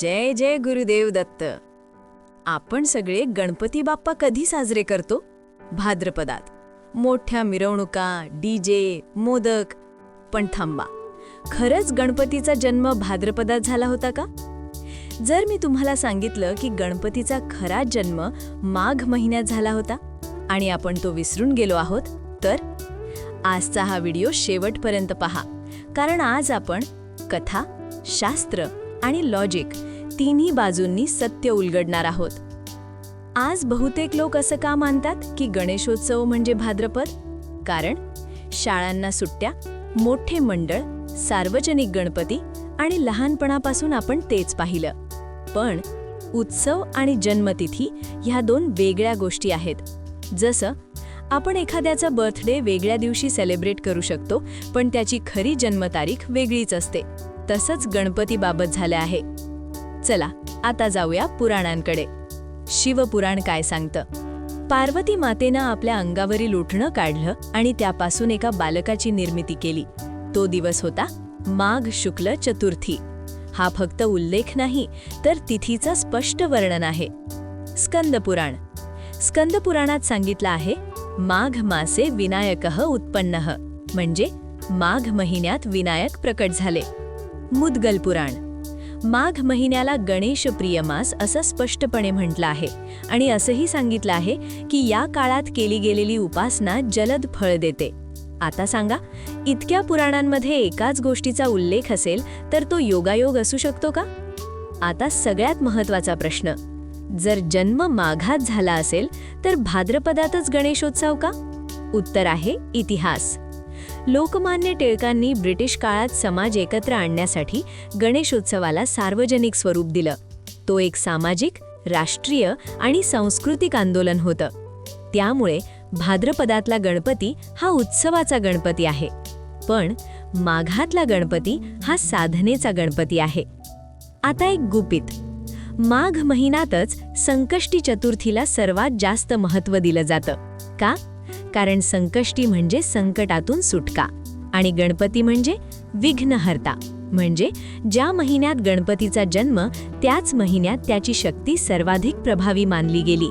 जय जय गुरुदेव दत्त. आपण सगळे गणपती बाप्पा कधी साजरे करतो? भाद्रपदात. मोठ्या मिरवणुका डीजे मोदक. पण थांबा. खरंच गणपतीचा जन्म भाद्रपदात झाला होता का? जर मी तुम्हाला सांगितलं की गणपतीचा खरा जन्म माघ महिन्यात झाला होता आणि आपण तो विसरून गेलो आहोत तर? आजचा हा व्हिडिओ शेवटपर्यंत पहा. कारण आज आपण कथा शास्त्र आणि लॉजिक तिन्ही बाजूंनी सत्य उलगडणार आहोत. आज बहुतेक लोक असं का मानतात की गणेशोत्सव म्हणजे भाद्रपद? कारण शाळांना सुट्ट्या मोठे मंडळ सार्वजनिक गणपती आणि लहानपणापासून आपण तेच पाहिलं. पण उत्सव आणि जन्मतिथी ह्या दोन वेगळ्या गोष्टी आहेत. जसं आपण एखाद्याचा बर्थडे वेगळ्या दिवशी सेलिब्रेट करू शकतो पण त्याची खरी जन्मतारीख वेगळीच असते. तसंच गणपतीबाबत झालं आहे. चला आता जाऊया पुराणांकडे. शिवपुराण काय सांगतं? पार्वती मातेनं आपल्या अंगावरील उठणं काढलं आणि त्यापासून एका बालकाची निर्मिती केली. तो दिवस होता माघ शुक्ल चतुर्थी. हा फक्त उल्लेख नाही तर तिथीचं स्पष्ट वर्णन आहे. स्कंदपुराण. स्कंदपुराणात सांगितलं आहे माघ मासे विनायक उत्पन्न. म्हणजे माघ महिन्यात विनायक प्रकट झाले. मुद्गल पुराण. माघ महिन्याला गणेश प्रियमास असं स्पष्टपणे म्हटलं आहे आणि असंही सांगितलं आहे की या काळात केली गेलेली उपासना जलद फळ देते. आता सांगा इतक्या पुराणांमध्ये एकाच गोष्टीचा उल्लेख असेल तर तो योगायोग असू शकतो का? आता सगळ्यात महत्त्वाचा प्रश्न. जर जन्म माघात झाला असेल तर भाद्रपदातच गणेशोत्सव का? उत्तर आहे इतिहास. लोकमान्य टिळकांनी ब्रिटिश काळात समाज एकत्र आणण्यासाठी गणेशोत्सवाला सार्वजनिक स्वरूप दिलं. तो एक सामाजिक राष्ट्रीय आणि सांस्कृतिक आंदोलन होतं. त्यामुळे भाद्रपदातला गणपती हा उत्सवाचा गणपती आहे. पण माघातला गणपती हा साधनेचा गणपती आहे. आता एक गुपित. माघ महिन्यातच संकष्टी चतुर्थीला सर्वात जास्त महत्त्व दिलं जातं. का? कारण संकष्टी म्हणजे संकटातून सुटका. आणि गणपती म्हणजे विघ्नहर्ता. म्हणजे ज्या महिन्यात गणपतीचा जन्म त्याच महिन्यात त्याची शक्ती सर्वाधिक प्रभावी मानली गेली.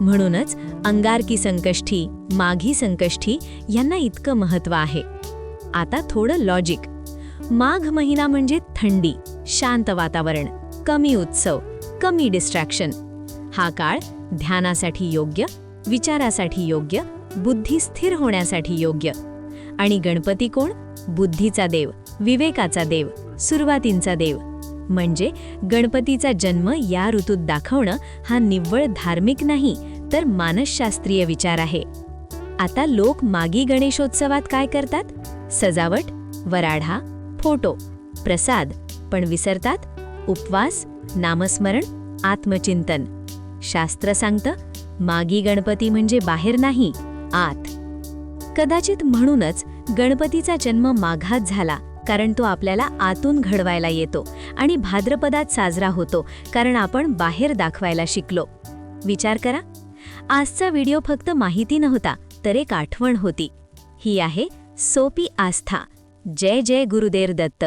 म्हणूनच अंगारकी संकष्टी माघी संकष्टी यांना इतकं महत्त्व आहे. आता थोडं लॉजिक माघ महिना म्हणजे थंडी शांत वातावरण कमी उत्सव कमी डिस्ट्रॅक्शन हा काळ ध्यानासाठी योग्य विचारासाठी योग्य बुद्धी स्थिर होण्यासाठी योग्य. आणि गणपती कोण? बुद्धीचा देव विवेकाचा देव सुरुवातींचा देव. म्हणजे गणपतीचा जन्म या ऋतूत दाखवणं हा निव्वळ धार्मिक नाही तर मानसशास्त्रीय विचार आहे. आता लोक मागी गणेशोत्सवात काय करतात? सजावट वराढा फोटो प्रसाद पण विसरतात? उपवास नामस्मरण आत्मचिंतन. शास्त्र सांगतं मागी गणपती म्हणजे बाहेर नाही आत. कदाचित म्हणूनच गणपतीचा जन्म माघात झाला कारण तो आपल्याला आतून घडवायला येतो आणि भाद्रपदात साजरा होतो कारण आपण बाहेर दाखवायला शिकलो. विचार करा. आजचा व्हिडिओ फक्त माहिती नव्हता तर एक आठवण होती. ही आहे सोपी आस्था. जय जय गुरुदेव दत्त.